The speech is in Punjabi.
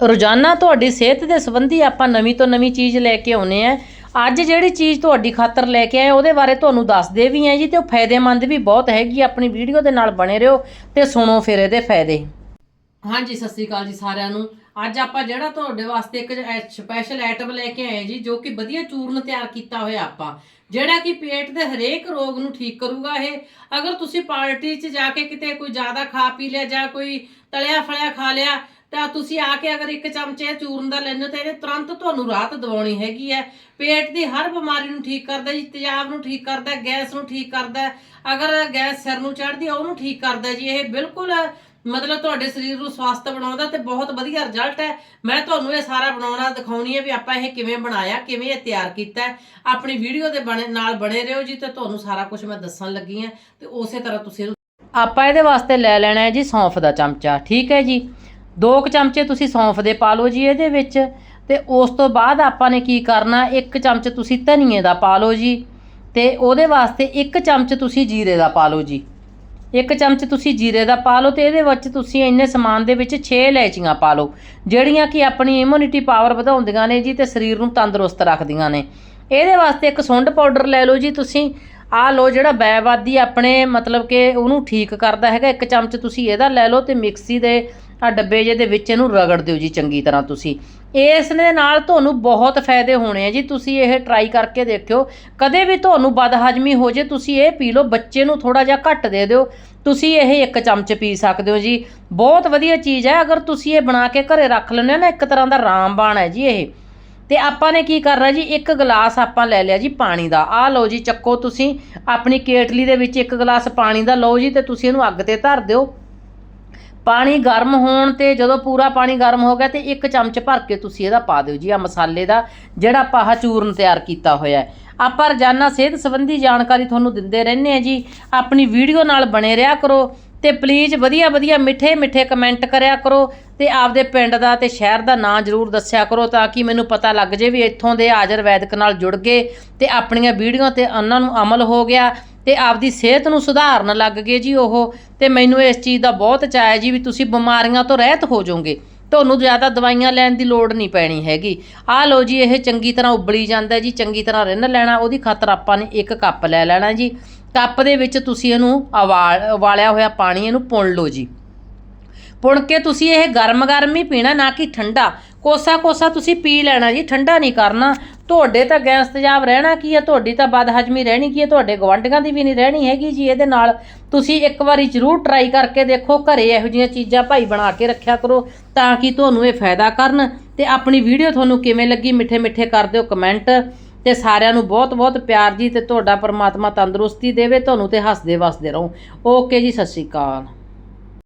ਰੋਜ਼ਾਨਾ ਤੁਹਾਡੀ ਸਿਹਤ ਦੇ ਸੰਬੰਧੀ ਆਪਾਂ ਨਵੀਂ ਤੋਂ ਨਵੀਂ ਚੀਜ਼ ਲੈ ਕੇ ਆਉਨੇ ਆ। ਅੱਜ ਜਿਹੜੀ ਚੀਜ਼ ਤੁਹਾਡੀ ਖਾਤਰ ਲੈ ਕੇ ਆਏ, ਉਹਦੇ ਬਾਰੇ ਤੁਹਾਨੂੰ ਦੱਸਦੇ ਵੀ ਆ ਜੀ, ਤੇ ਉਹ ਫਾਇਦੇਮੰਦ ਵੀ ਬਹੁਤ ਹੈਗੀ ਆਪਣੀ ਵੀਡੀਓ ਦੇ ਨਾਲ ਬਣੇ ਰਹੋ ਤੇ ਸੁਣੋ ਫਿਰ ਇਹਦੇ ਫਾਇਦੇ। ਹਾਂਜੀ, ਸਤਿ ਸ੍ਰੀ ਅਕਾਲ ਜੀ ਸਾਰਿਆਂ ਨੂੰ। ਅੱਜ ਆਪਾਂ ਜਿਹੜਾ ਤੁਹਾਡੇ ਵਾਸਤੇ ਇੱਕ ਸਪੈਸ਼ਲ ਆਈਟਮ ਲੈ ਕੇ ਆਏ ਜੀ, ਜੋ ਕਿ ਵਧੀਆ ਚੂਰਨ ਤਿਆਰ ਕੀਤਾ ਹੋਇਆ ਆਪਾਂ। ਜਿਹੜਾ ਕਿ ਪੇਟ ਦੇ ਹਰੇਕ ਰੋਗ ਨੂੰ ਠੀਕ ਕਰੂਗਾ ਇਹ। ਅਗਰ ਤੁਸੀਂ ਪਾਰਟੀ 'ਚ ਜਾ ਕੇ ਕਿਤੇ ਕੋਈ ਜ਼ਿਆਦਾ ਖਾ ਪੀ ਲਿਆ ਜਾਂ ਕੋਈ ਤਲਿਆ ਫਲਿਆ ਖਾ ਲਿਆ ਤਾਂ ਤੁਸੀਂ ਆ ਕੇ ਅਗਰ ਇੱਕ ਚਮਚੇ ਚੂਰਨ ਦਾ ਲੈਣੇ ਤਾਂ ਇਹਨੇ ਤੁਰੰਤ ਤੁਹਾਨੂੰ ਰਾਹਤ ਦਿਵਾਉਣੀ ਹੈਗੀ ਹੈ। ਪੇਟ ਦੀ ਹਰ ਬਿਮਾਰੀ ਨੂੰ ਠੀਕ ਕਰਦਾ ਜੀ, ਤੇਜ਼ਾਬ ਨੂੰ ਠੀਕ ਕਰਦਾ, ਗੈਸ ਨੂੰ ਠੀਕ ਕਰਦਾ ਅਗਰ ਗੈਸ ਸਿਰ ਨੂੰ ਚੜ੍ਹਦੀ ਆ ਉਹਨੂੰ ਠੀਕ ਕਰਦਾ ਜੀ। ਇਹ ਬਿਲਕੁਲ, ਮਤਲਬ ਤੁਹਾਡੇ ਸਰੀਰ ਨੂੰ ਸਵਸਥ ਬਣਾਉਂਦਾ ਤੇ ਬਹੁਤ ਵਧੀਆ ਰਿਜ਼ਲਟ ਹੈ। ਮੈਂ ਤੁਹਾਨੂੰ ਇਹ ਸਾਰਾ ਬਣਾਉਣਾ ਦਿਖਾਉਣੀ ਹੈ ਵੀ ਆਪਾਂ ਇਹ ਕਿਵੇਂ ਬਣਾਇਆ, ਕਿਵੇਂ ਇਹ ਤਿਆਰ ਕੀਤਾ ਆਪਣੀ ਵੀਡੀਓ ਦੇ ਬਣੇ, ਨਾਲ ਬਣੇ ਰਹੋ ਜੀ ਤੇ ਤੁਹਾਨੂੰ ਸਾਰਾ ਕੁਝ ਮੈਂ ਦੱਸਣ ਲੱਗੀ ਹਾਂ ਤੇ ਉਸੇ ਤਰ੍ਹਾਂ ਤੁਸੀਂ ਇਹਨੂੰ ਆਪਾਂ ਇਹਦੇ ਵਾਸਤੇ ਲੈ ਲੈਣਾ ਹੈ ਜੀ ਸੌਂਫ ਦਾ ਚਮਚਾ, ਠੀਕ ਹੈ ਜੀ। ਦੋ ਕੁ ਚਮਚੇ ਤੁਸੀਂ ਸੌਂਫ ਦੇ ਪਾ ਲਓ ਜੀ ਇਹਦੇ ਵਿੱਚ ਤੇ ਉਸ ਤੋਂ ਬਾਅਦ ਆਪਾਂ ਨੇ ਕੀ ਕਰਨਾ, ਇੱਕ ਚਮਚ ਤੁਸੀਂ ਧਨੀਏ ਦਾ ਪਾ ਲਓ ਜੀ ਤੇ ਉਹਦੇ ਵਾਸਤੇ ਇੱਕ ਚਮਚ ਤੁਸੀਂ ਜੀਰੇ ਦਾ ਪਾ ਲਓ ਜੀ। ਇੱਕ ਚਮਚ ਤੁਸੀਂ ਜੀਰੇ ਦਾ ਪਾ ਲਓ ਤੇ ਇਹਦੇ ਵਿੱਚ ਤੁਸੀਂ ਇੰਨੇ ਸਮਾਨ ਦੇ ਵਿੱਚ 6 ਇਲਾਇਚੀਆਂ ਪਾ ਲਓ, ਜਿਹੜੀਆਂ ਕਿ ਆਪਣੀ ਇਮਿਊਨਿਟੀ ਪਾਵਰ ਵਧਾਉਂਦੀਆਂ ਨੇ ਜੀ ਤੇ ਸਰੀਰ ਨੂੰ ਤੰਦਰੁਸਤ ਰੱਖਦੀਆਂ ਨੇ। ਇਹਦੇ ਵਾਸਤੇ ਇੱਕ ਸੁੰਡ ਪਾਊਡਰ ਲੈ ਲਓ ਜੀ ਤੁਸੀਂ। ਆ ਲਓ ਜਿਹੜਾ ਬੈਵਾਦੀ ਆਪਣੇ ਮਤਲਬ ਕਿ ਉਹਨੂੰ ਠੀਕ ਕਰਦਾ ਹੈਗਾ, ਇੱਕ ਚਮਚ ਤੁਸੀਂ ਇਹਦਾ ਲੈ ਲਓ ਤੇ ਮਿਕਸੀ ਦੇ ਆ ਡੱਬੇ ਜਿਹੇ ਦੇ ਵਿੱਚ ਇਹਨੂੰ ਰਗੜ ਦਿਓ ਜੀ ਚੰਗੀ ਤਰ੍ਹਾਂ ਤੁਸੀਂ। ਇਸ ਦੇ ਨਾਲ ਤੁਹਾਨੂੰ ਬਹੁਤ ਫਾਇਦੇ ਹੋਣੇ ਆ ਜੀ। ਤੁਸੀਂ ਇਹ ਟਰਾਈ ਕਰਕੇ ਦੇਖਿਓ। ਕਦੇ ਵੀ ਤੁਹਾਨੂੰ ਬਦਹਜਮੀ ਹੋ ਜੇ, ਤੁਸੀਂ ਇਹ ਪੀ ਲਓ। ਬੱਚੇ ਨੂੰ ਥੋੜਾ ਜਿਹਾ ਘੱਟ ਦੇ ਦਿਓ। ਤੁਸੀਂ ਇਹ ਇੱਕ ਚਮਚ ਪੀ ਸਕਦੇ ਹੋ ਜੀ। ਬਹੁਤ ਵਧੀਆ ਚੀਜ਼ ਹੈ। ਅਗਰ ਤੁਸੀਂ ਇਹ ਬਣਾ ਕੇ ਘਰੇ ਰੱਖ ਲੈਂਦੇ ਹੋ ਨਾ, ਇੱਕ ਤਰ੍ਹਾਂ ਦਾ ਰਾਮਬਾਣ ਹੈ ਜੀ ਇਹ। ਤੇ ਆਪਾਂ ਨੇ ਕੀ ਕਰਨਾ ਜੀ? ਇੱਕ ਗਲਾਸ ਆਪਾਂ ਲੈ ਲਿਆ ਜੀ ਪਾਣੀ ਦਾ। ਆਹ ਲਓ ਜੀ, ਚੱਕੋ ਤੁਸੀਂ। ਆਪਣੀ ਕੇਟਲੀ ਦੇ ਵਿੱਚ ਇੱਕ ਗਲਾਸ ਪਾਣੀ ਦਾ ਲਓ ਜੀ ਤੇ ਤੁਸੀਂ ਇਹਨੂੰ ਅੱਗ ਤੇ ਧਰ ਦਿਓ। ਪਾਣੀ ਗਰਮ ਹੋਣ ਤੇ ਜਦੋਂ ਪੂਰਾ ਪਾਣੀ ਗਰਮ ਹੋ ਗਿਆ ਤੇ ਇੱਕ ਚਮਚ ਭਰ ਕੇ ਤੁਸੀਂ ਇਹਦਾ ਪਾ ਦਿਓ ਜੀ ਆ ਮਸਾਲੇ ਦਾ ਜਿਹੜਾ ਆਪਾਂ ਆਹ ਚੂਰਨ ਤਿਆਰ ਕੀਤਾ ਹੋਇਆ ਹੈ। ਆਪਾਂ ਰੋਜ਼ਾਨਾ ਸਿਹਤ ਸੰਬੰਧੀ ਜਾਣਕਾਰੀ ਤੁਹਾਨੂੰ ਦਿੰਦੇ ਰਹਿੰਦੇ ਆ ਜੀ। ਆਪਣੀ ਵੀਡੀਓ ਨਾਲ ਬਣੇ ਰਿਹਾ ਕਰੋ ਤੇ ਪਲੀਜ਼ ਵਧੀਆ ਵਧੀਆ ਮਿੱਠੇ ਮਿੱਠੇ ਕਮੈਂਟ ਕਰਿਆ ਕਰੋ ਤੇ ਆਪਦੇ ਪਿੰਡ ਦਾ ਤੇ ਸ਼ਹਿਰ ਦਾ ਨਾਂ ਜ਼ਰੂਰ ਦੱਸਿਆ ਕਰੋ ਤਾਂ ਕਿ ਮੈਨੂੰ ਪਤਾ ਲੱਗ ਜੇ ਵੀ ਇੱਥੋਂ ਦੇ ਆਯੁਰਵੈਦਿਕ ਨਾਲ ਜੁੜ ਗਏ ਤੇ ਆਪਣੀਆਂ ਵੀਡੀਓ ਤੇ ਉਹਨਾਂ ਨੂੰ ਅਮਲ ਹੋ ਗਿਆ। ਤੇ ਆਪਦੀ ਸਿਹਤ ਨੂੰ ਸੁਧਾਰਨ ਲੱਗ ਗਏ ਜੀ ਉਹ। ਤੇ ਮੈਨੂੰ ਇਸ ਚੀਜ਼ ਦਾ ਬਹੁਤ ਚਾਅ ਹੈ ਜੀ ਵੀ ਤੁਸੀਂ ਬਿਮਾਰੀਆਂ ਤੋਂ ਰਹਿਤ ਹੋ ਜਾਓਗੇ। ਤੁਹਾਨੂੰ ਜ਼ਿਆਦਾ ਦਵਾਈਆਂ ਲੈਣ ਦੀ ਲੋੜ ਨਹੀਂ ਪੈਣੀ ਹੈਗੀ। ਆਹ ਲਓ ਜੀ, ਇਹ ਚੰਗੀ ਤਰ੍ਹਾਂ ਉਬਲੀ ਜਾਂਦਾ ਜੀ, ਚੰਗੀ ਤਰ੍ਹਾਂ ਰਿੰਨ ਲੈਣਾ, ਉਹਦੀ ਖਾਤਰ ਆਪਾਂ ਨੇ ਇੱਕ ਕੱਪ ਲੈ ਲੈਣਾ ਜੀ। ਕੱਪ ਦੇ ਵਿੱਚ ਤੁਸੀਂ ਇਹਨੂੰ ਉਬਾਲ ਉਬਾਲਿਆ ਹੋਇਆ ਪਾਣੀ ਇਹਨੂੰ ਪੁਣ ਲਓ ਜੀ। ਪੁਣ ਕੇ ਤੁਸੀਂ ਇਹ ਗਰਮ ਗਰਮ ਹੀ ਪੀਣਾ, ਨਾ ਕਿ ਠੰਡਾ। ਕੋਸਾ ਕੋਸਾ ਤੁਸੀਂ ਪੀ ਲੈਣਾ ਜੀ, ਠੰਡਾ ਨਹੀਂ ਕਰਨਾ। ਤੁਹਾਡੇ ਤਾਂ ਗੈਸ ਤੇਜ਼ਾਬ ਰਹਿਣਾ ਕੀ ਹੈ ਤੁਹਾਡੀ ਤਾਂ ਬਦਹਜਮੀ ਰਹਿਣੀ ਕੀ ਹੈ ਤੁਹਾਡੇ ਗਵਾਂਢੀਆਂ ਦੀ ਵੀ ਨਹੀਂ ਰਹਿਣੀ ਹੈਗੀ ਜੀ ਇਹਦੇ ਨਾਲ। ਤੁਸੀਂ ਇੱਕ ਵਾਰੀ ਜ਼ਰੂਰ ਟਰਾਈ ਕਰਕੇ ਦੇਖੋ, ਘਰੇ ਇਹੋ ਜਿਹੀਆਂ ਚੀਜ਼ਾਂ ਭਾਈ ਬਣਾ ਕੇ ਰੱਖਿਆ ਕਰੋ, ਤਾਂ ਕਿ ਤੁਹਾਨੂੰ ਇਹ ਫਾਇਦਾ ਕਰਨ। ਤੇ ਆਪਣੀ ਵੀਡੀਓ ਤੁਹਾਨੂੰ ਕਿਵੇਂ ਲੱਗੀ ਮਿੱਠੇ ਮਿੱਠੇ ਕਰ ਦਿਓ ਕਮੈਂਟ ਤੇ ਸਾਰਿਆਂ ਨੂੰ ਬਹੁਤ ਬਹੁਤ ਪਿਆਰ ਜੀ, ਤੇ ਤੁਹਾਡਾ ਪਰਮਾਤਮਾ ਤੰਦਰੁਸਤੀ ਦੇਵੇ, ਤੁਹਾਨੂੰ ਤੇ ਹੱਸਦੇ ਵਸਦੇ ਰਹੋ। ਓਕੇ ਜੀ, ਸਤਿ ਸ਼੍ਰੀ ਅਕਾਲ।